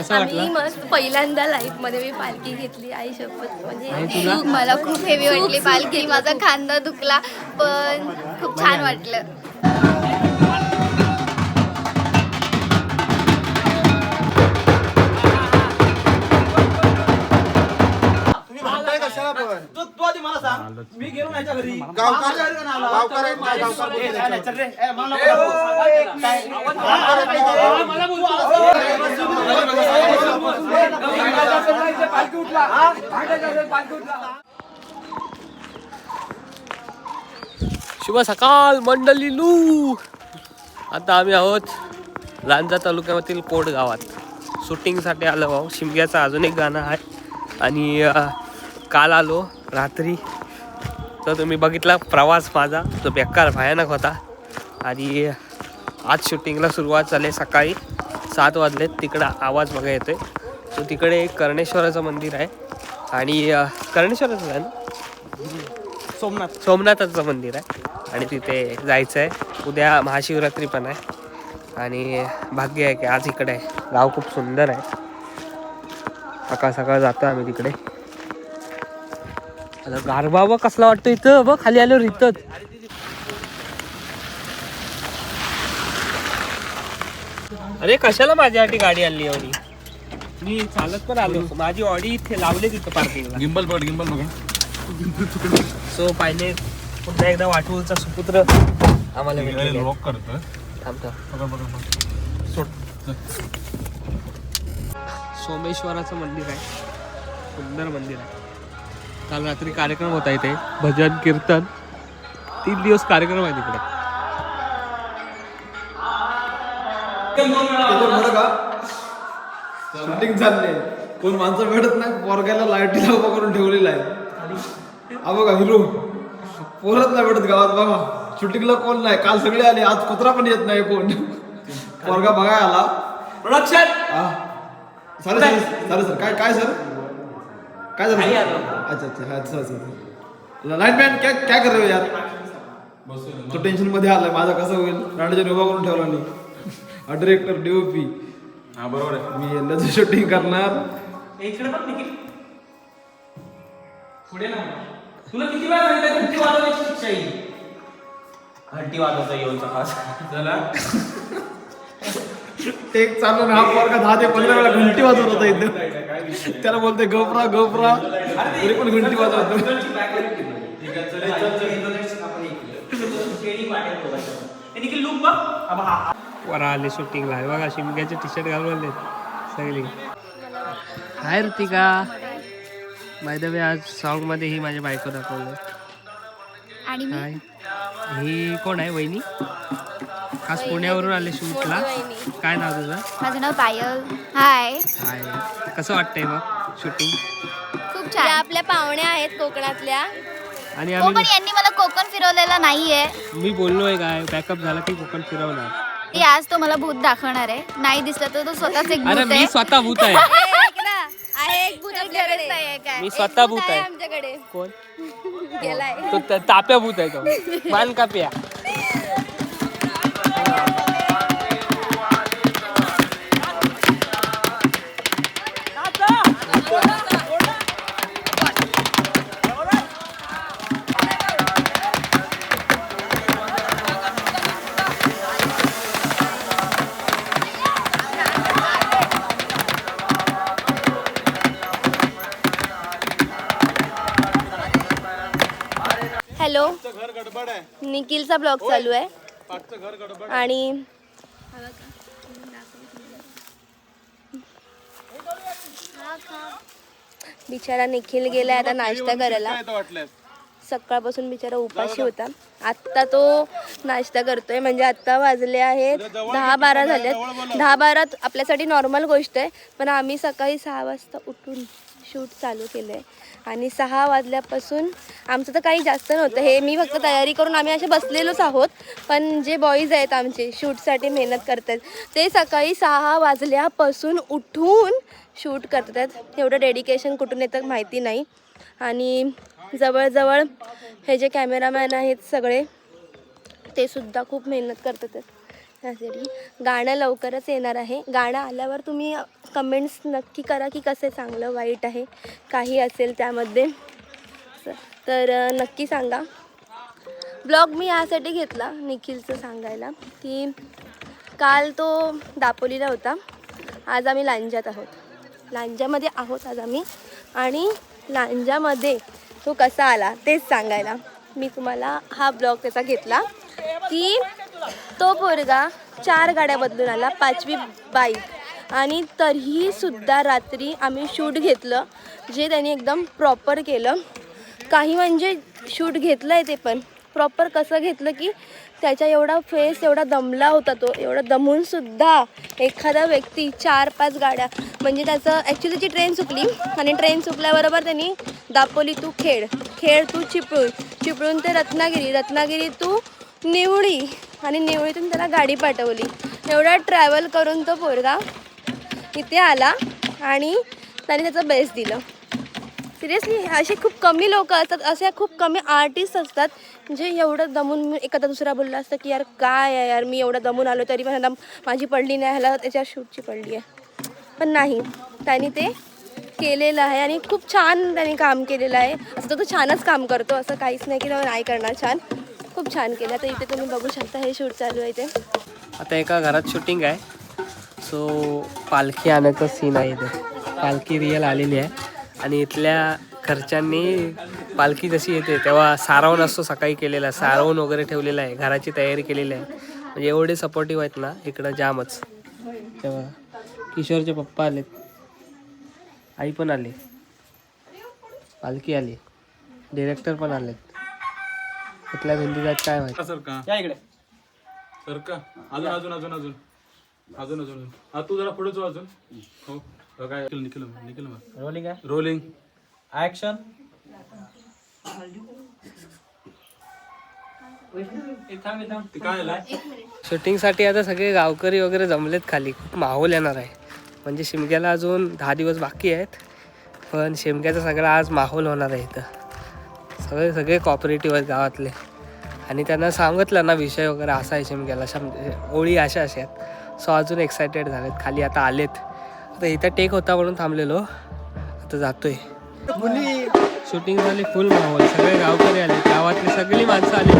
कसा आम्ही मस्त पहिल्यांदा लाईफमध्ये मी पालखी घेतली आई शपथ. आणि म्हणजे तुला? मला खूप हेवी वाटली. पालखी माझा खांदा दुखला पण खूप छान वाटलं. गावकार. हा? शुभ सकाळ मंडळी लू आता आम्ही आहोत लांजा तालुक्यामधील कोड गावात शूटिंगसाठी आलो आहो शिमग्याचं अजून एक गाणं आहे आणि अ, काल आलो रात्री तर तुम्ही बघितला प्रवास माझा. तो बेकार भयानक होता. आणि आज शूटिंगला सुरुवात झाली सकाळी सात वाजलेत तिकडं आवाज बघा येतोय. तो तिकडे एक कर्णेश्वराचं मंदिर आहे. आणि कर्णेश्वराचं आहे ना? सोमनाथ. सोमनाथाचं मंदिर आहे. आणि तिथे जायचं आहे उद्या महाशिवरात्री पण आहे. आणि भाग्य आहे की आज इकडे आहे. गाव खूप सुंदर आहे. सकाळ सकाळ जातो आम्ही तिकडे. गारबा बघ कसला वाटतं इथं. बघ खाली आल्यावर इथंच. अरे कशाला माझ्यासाठी गाडी आणली एवढी? मी चालत पण आलो. माझी ऑडी इथे लावले तिथं पार्किंगला गिंबल बघ गिंबल बघा सो पाहिले पुन्हा एकदा वाटूचा सुपुत्र आम्हाला. लॉक सोड सोमेश्वराचं मंदिर आहे. सुंदर मंदिर आहे. काल रात्री कार्यक्रम होता इथे. भजन कीर्तन. तीन दिवस कार्यक्रम आहे तिकडे. शूटिंग चालले कोण माणसं भेटत नाही पोरग्याला लाईटीला उभा करून ठेवलेला आहे. हा बघा हिरो. पोरच नाही भेटत गावात बघा. शूटिंगला कोण नाही. काल सगळे आले आज कुत्रा पण येत नाही कोण. पोरगा बघाय आला. प्रोडक्शन हा. सर सर काय काय सर? काय झालं? sir? अच्छा अच्छा हा अच्छा अच्छा. लाइट मॅन काय काय कर रहे हो यार? तो टेन्शनमध्ये आलाय माझा कसं होईल? राणीच्या उभा करून ठेवला नाही डिरेक्टर डीओपी हा बरोबर आहे. मी यंदाचं शूटिंग करणार. इकडे पण पुढे ना. तुला किती वेळा सांगितलं घंटी वाजवण्याची शिक्षा येईल घंटी वाजवता येऊन चला. टेक चालू ना हा पोरगा दहा ते पंधरा वेळा घंटी वाजवत होता इथं. त्याला बोलते गपरा गपरा. तरी पण घंटी वाजवतो निखिल लुक बघ अब हा वर आले शूटिंगला. हे बघा शिमग्याचे टी शर्ट घालून आले. सगळी. Hi Ritika. By the way आज सॉन्गमध्ये ही माझी बायको दाखवलं. आणि ही कोण आहे वहिनी? खास पुण्यावरून आले शूटला. काय नाव तुझं? माझं नाव पायल. हाय हाय कसं वाटतंय मग शूटिंग खूप छान. आपल्या पाहुण्या आहेत कोकणातल्या. आणि कोकण आम्ही यांनी मला कोकण फिरवलेला नाहीये. मी बोललोय काय? बॅकअप झाला की कोकण फिरवणार. ती आज तो मला भूत दाखवणार आहे. नाही दिसला तर तो स्वतःच एक अरे भूत मी आहे. स्वतः भूत आहे. ए, ऐक ना, आहे एक भूत आपल्याकडे. नाही काय? मी एक स्वतः भूत आहे. आमच्याकडे. कोण? गेलाय. तो त- ताप्या भूत आहे तो. मान काप्या. निखिलचा ब्लॉग चालू आहे. आणि बिचारा निखिल गेला आता नाश्ता करायला. सकाळपासून बिचारा उपाशी होता. आत्ता तो नाश्ता करतोय. म्हणजे आत्ता वाजले आहेत दहा बारा झालेत दहा बारा आपल्यासाठी नॉर्मल गोष्ट आहे. पण आम्ही सकाळी सहा वाजता उठून शूट चालू केलं आहे आणि सहा वाजल्यापासून आमचं तर काही जास्त नव्हतं. हे मी फक्त तयारी करून आम्ही असे बसलेलोच आहोत. पण जे बॉईज आहेत आमचे शूटसाठी मेहनत करतात ते सकाळी सहा वाजल्यापासून उठून शूट करतात. एवढं डेडिकेशन कुठून येतं माहिती नाही. आणि जवळजवळ हे जे कॅमेरामॅन आहेत सगळे ते सुद्धा खूप मेहनत करतात. त्यासाठी गाणं लवकरच येणार आहे. गाणं आल्यावर तुम्ही कमेंट्स नक्की करा की कसे चांगलं वाईट आहे. काही असेल त्यामध्ये. तर नक्की सांगा. ब्लॉग मी यासाठी घेतला निखिलचं सांगायला की काल तो दापोलीला होता. आज आम्ही लांजात आहोत. लांजामध्ये आहोत आज आम्ही. आणि लांजामध्ये तो कसा आला तेच सांगायला. मी तुम्हाला हा ब्लॉग त्याचा घेतला की तो पोरगा चार गाड्या बदलून आला पाचवी बाईक. आणि तरीही सुद्धा रात्री आम्ही शूट घेतलं जे त्यांनी एकदम प्रॉपर केलं. काही म्हणजे शूट घेतलं आहे ते पण. प्रॉपर कसं घेतलं की त्याच्या एवढा फेस एवढा दमला होता तो. एवढा दमून सुद्धा एखादा व्यक्ती चार पाच गाड्या म्हणजे त्याचं ॲक्च्युली त्याची ट्रेन चुकली. आणि ट्रेन चुकल्याबरोबर त्यांनी दापोली तू खेड खेड तू चिपळूण. चिपळूण ते रत्नागिरी. रत्नागिरी तू निवळी. आणि निवळीतून त्याला गाडी पाठवली. एवढा ट्रॅव्हल करून तो पोरगा इथे आला आणि त्याने त्याचं बेस दिलं. सिरियसली असे खूप कमी लोक असतात असे खूप कमी आर्टिस्ट असतात जे एवढं दमून मी एखादा दुसरा बोलला असतं की यार काय आहे यार? मी एवढं दमून आलो तरी पण माझी पडली नाही ह्याला त्याच्या शूटची पडली आहे. पण नाही त्यांनी ते केलेलं आहे आणि खूप छान त्याने काम केलेलं आहे. असं तो तो छानच काम करतो असं काहीच नाही की नाही करणार छान. खूप छान केलं. तर इथे तुम्ही बघू शकता हे शूट चालू आहे ते आता एका घरात शूटिंग आहे. सो पालखी आणायचं सीन आहे इथे. पालखी रिअल आलेली आहे. आणि इथल्या घरच्यांनी पालखी जशी येते तेव्हा सारवण असतो सकाळी केलेला. सारवण वगैरे ठेवलेला आहे. घराची तयारी केलेली आहे. म्हणजे एवढे सपोर्टिव्ह आहेत ना इकडं जामच. तेव्हा किशोरचे पप्पा आलेत. आई पण आली. पालखी आली. डिरेक्टर पण आलेत. कुठल्या भिंती जात काय माहिती? सर का? या इकडे. सर का? अजून अजून अजून अजून. अजून अजून हा तू जरा पुढे जाऊ अजून. हो. हो, काय? निखिल निखिल निखिल रोलिंग आहे? रोलिंग ऍक्शन ते काय आलं? शूटिंगसाठी आता सगळे गावकरी वगैरे जमलेत खाली. खूप माहोल येणार आहे. म्हणजे शिमग्याला अजून दहा दिवस बाकी आहेत. पण शिमग्याचा सगळा आज माहोल होणार आहे इथं. सगळे सगळे कॉपरेटिव्ह आहेत गावातले. आणि त्यांना सांगितलं ना विषय वगैरे असा आहे शिमग्याला. शम ओळी अशा अशा आहेत. सो अजून एक्सायटेड झालेत. खाली आता आलेत. आता इथं टेक होता म्हणून थांबलेलो. आता जातोय. शूटिंग झाली फुल माहोल. सगळे गावकरी आले गावातली सगळी माणसं आली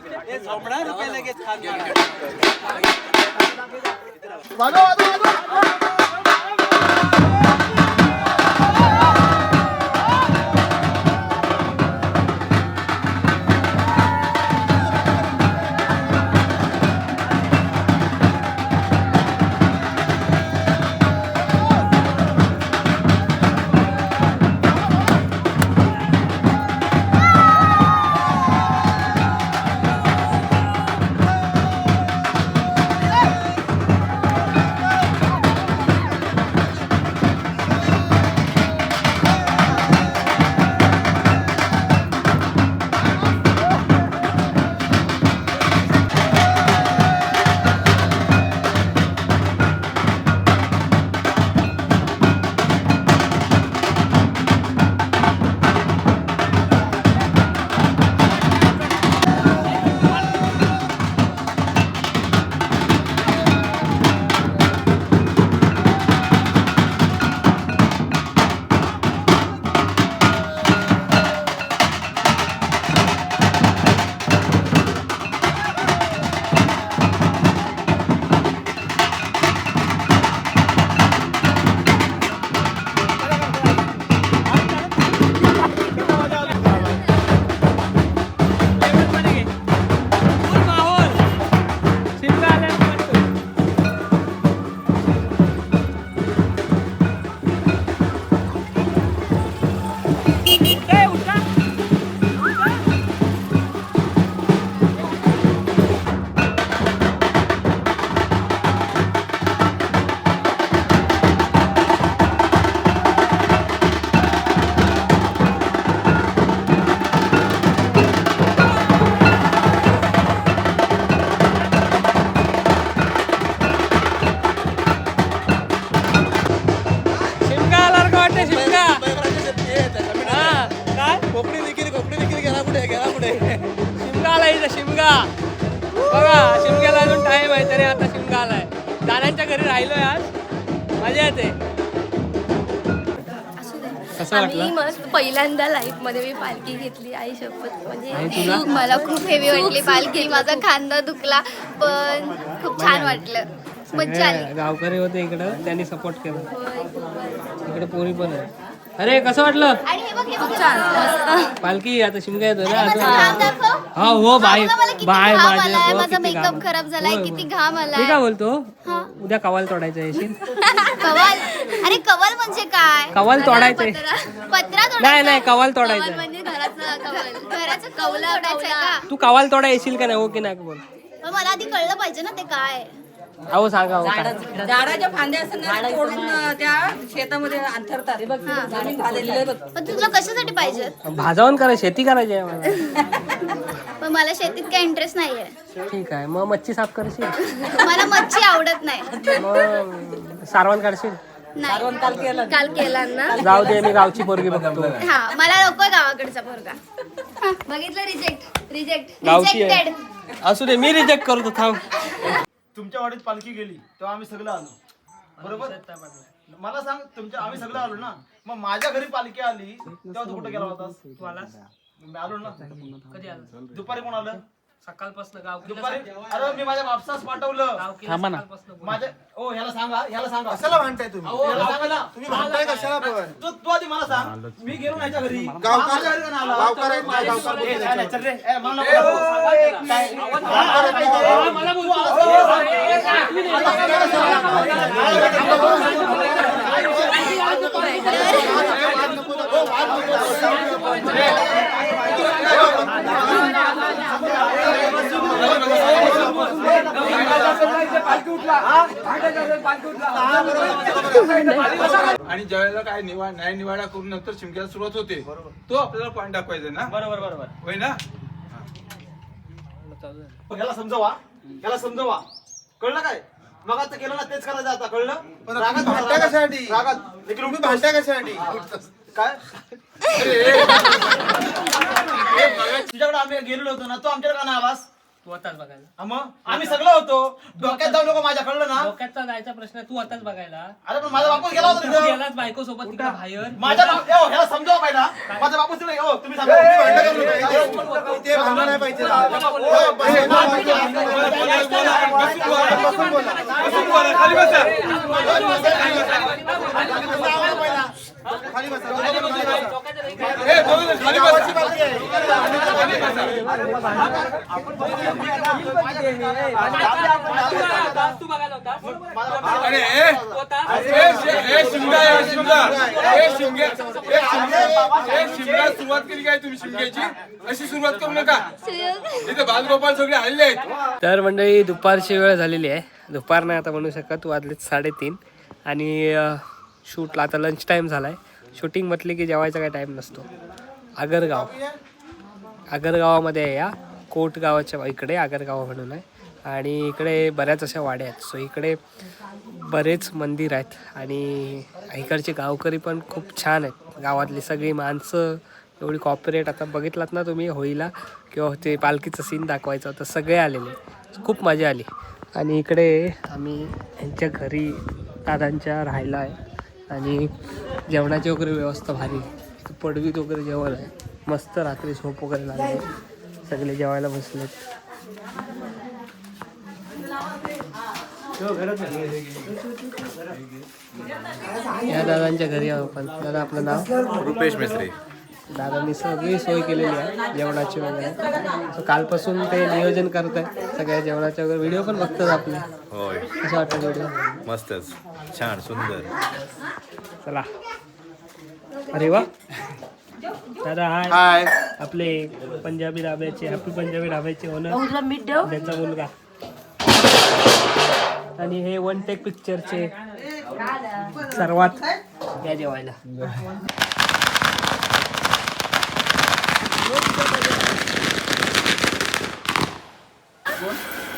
हे झोपणार रुपये लगेच खाणार माहोल शिमगा. बघा शिमग्याला अजून टाइम आहे तरी आता शिमगा आलाय. दादांच्या घरी राहिलोय आज. मजा येते. कसं वाटलं? मस्त पहिल्यांदा लाईफमध्ये मी पालखी घेतली आई शपथ म्हणजे तुला? मला खूप हेवी वाटली पालखी. माझा खांदा दुखला पण खूप छान वाटलं. मज्जा आली सगळे गावकरी होते इकडं त्यांनी सपोर्ट केला. होय, खूप भारी. इकडे पोरी पण आहे अरे कसं वाटलं? हे हे पालखी आता शिमगा येतो ना हा हो बाय. बाय माझे हो, माझा किती मेकअप. खराब झालाय किती. घाम मी आलाय काय बोलतो? हा. उद्या कवाल तोडायचं येशील? कवाल? अरे कवाल म्हणजे काय? कवाल तोडायचंय. पत्रा पत्रा तोडायचा? नाही, नाही, कवाल तोडायचंय. कवाल म्हणजे तू कवाल तोडा येशील का नाही? हो की नाही बोल. मला आधी कळलं पाहिजे ना ते काय अहो सांगा. झाडाच्या फांद्या असतात ना तोडून अं, त्या शेतामध्ये अंथरतात. जमीन भाजलेली आहे बघ. पण तुला कशासाठी पाहिजे? भाजावून करा शेती करायची आहे मला पण मला शेतीत काही इंटरेस्ट नाहीये. ठीक आहे मग मच्छी साफ करशील? मला मच्छी आवडत नाही. मग सारवण काढशील? नाही. काल केला. ना. जाऊ दे मी गावची पोरगी बघतो. हा मला नकोय गावाकडचा पोरगा. हा, बघितलं रिजेक्ट रिजेक्ट गावची रिजेक्टेड आहे असू दे मी रिजेक्ट करतो थांब. तुमच्या वाडीत पालखी गेली तेव्हा आम्ही सगळं आलो. बरोबर? मला सांग तुमच्या आम्ही सगळं आलो ना? मग माझ्या घरी पालखी आली तेव्हा तू कुठे गेला होतास? तू आलास मी आलो ना? कधी आला? दुपारी कोण आलं? सकाळपासून गाव दुपारी अरे मी माझ्या बापसाच पाठवलं थांबा ना माझ्या ओ ह्याला सांगा ह्याला सांगा कशाला म्हणताय तुम्ही अहो, ह्याला सांगा ना तुम्ही म्हणताय कशाला पण तू तू आधी मला सांग मी गेलो नाही ह्याच्या घरी गावकार- माझ्या घरी का नाही आला? गावकार आहेत ना, गावकार ए, आहेत. चालेल, चल रे. ए, मला नको बोलू. काय? मला बोलतो आणि ज्यावेळेला काय निवाड न्याय निवाडा करून नंतर शिमक्याला सुरुवात होते तो आपल्याला पॉईंट दाखवायचा ना? बरोबर बरोबर. होय ना? ह्याला समजवा ह्याला समजवा. कळलं काय? मग आता केलं ना तेच करायचं आता कळलं? पण रागात भांडताय कशासाठी? रागात. लेकिन तुम्ही भांडताय कशासाठी? काय? तुझ्याकडे आम्ही गेलेलो होतो ना तू आमच्याकडे का नाही आलास? तू आताच बघायला. हा मग? आम्ही सगळं होतो. डोक्यात जाऊ नको माझ्या कळलं ना डोक्याचा जायचा प्रश्न तू आताच बघायला. अरे पण माझा बापूस गेला होता तू तिथं. गेलाच बायको सोबत तिकडे बाहेर. माझ्या बाप- ए, हो, ह्याला समजावा पहिला. माझा बापूस तिकडे हो तुम्ही सांगा. ते भांडण नाही पाहिजे. बसून बोला. खाली बसा. सुरुवात केली काय तुम्ही शिमग्याची अशी सुरुवात करू नका इथे बालगोपाल सगळे हल्ले आहेत तर मंडळी दुपारची वेळ झालेली आहे. दुपार नाही आता म्हणू शकत वाजलेत साडेतीन. आणि शूटला आता लंच टाईम झाला आहे शूटिंग म्हटली की जेवायचा काही टाईम नसतो. आगरगाव. आगरगावामध्ये आहे या. कोट गावाच्या इकडे आगरगाव म्हणून आहे. आणि इकडे बऱ्याच अशा वाड्या आहेत. सो इकडे बरेच मंदिर आहेत. आणि इकडचे गावकरी पण खूप छान आहेत. गावातली सगळी माणसं एवढी कॉपरेट आता बघितलात ना तुम्ही होळीला किंवा ते पालखीचं सीन दाखवायचं होतं सगळे आलेले. खूप मजा आली. आणि इकडे आम्ही यांच्या घरी दादांच्या राहायला आहे. आणि जेवणाची वगैरे व्यवस्था भारी पडवीत वगैरे जेवण आहे. मस्त रात्री झोप वगैरे लागले. सगळे जेवायला बसलेत. या दादांच्या घरी आहोत आपण. दादा आपलं नाव? रुपेश मिस्त्री. दादांनी सगळी सोय केलेली आहे जेवणाची वगैरे. सो कालपासून ते नियोजन करत आहे. सगळ्या जेवणाचे वगैरे व्हिडिओ पण बघतात आपले. होय. कसं वाटतं व्हिडिओ मस्तच. छान सुंदर. चला. अरे वा. दादा हाय. हाय. आपले पंजाबी ढाब्याचे हॅपी पंजाबी ढाब्याचे ओनर त्यांचा मुलगा. आणि हे वन टेक पिक्चरचे सर्वात या जेवायला.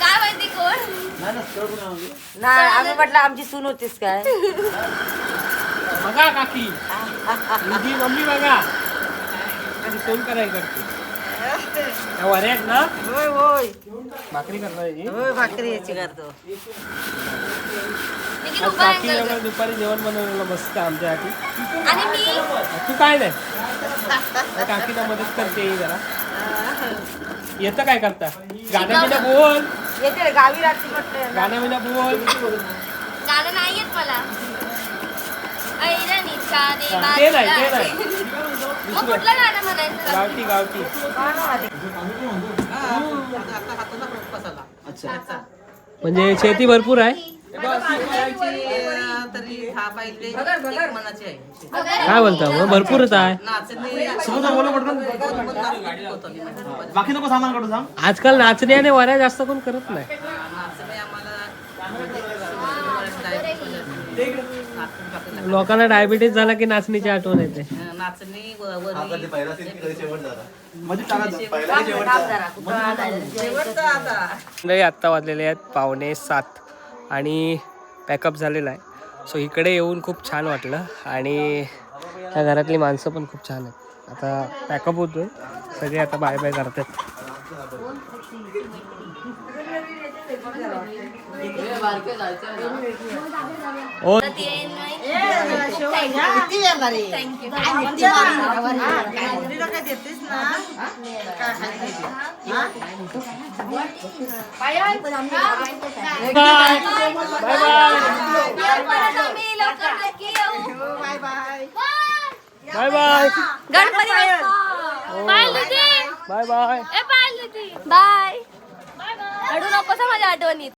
काय माहिती कोण? नाही आम्ही म्हटलं आमची सून होतीस काय? बघा काकी. मम्मी बघा. आणि फोन कराय करते. या वऱ्या आहेत ना होय होय. भाकरी करणार आहे. ही. होय भाकरी याची करतो. आज काकी एवढं दुपारी जेवण बनवलेलं मस्त आमच्यासाठी आणि मी तू काय नाही? काकीला मदत करते ही जरा. येतं काय करता? गाण्या बिण्या बोल. येते गावी रात्री म्हटलं गाण्या बिण्या बोल. गाणं नाही येत मला. ऐरणीच्या ते नाही ते देवाला. नाही. मग कुठलं गाणं म्हणायचं? गावठी गावठी. म्हणजे शेती भरपूर आहे? काय बोलता मग भरपूरच आहे. बाकी नको सामान काढू सांग आजकाल नाचणी आणि वऱ्या जास्त कोण करत नाही. लोकांना डायबिटीज झाला की नाचणीची आठवण येते. नाचणी म्हणजे शेवटचा. आता वाजलेले आहेत पावणे सात. आणि पॅकअप झालेला आहे. सो इकडे येऊन खूप छान वाटलं आणि ह्या घरातली माणसं पण खूप छान आहेत. आता पॅकअप होतोय. सगळे आता बाय बाय करतात. ओ किती येणार काय देतेस ना बाय. बाय परत bye. Bye bye bye bye. Bye bye. Bye bye नकोस माझ्या आठवणीत.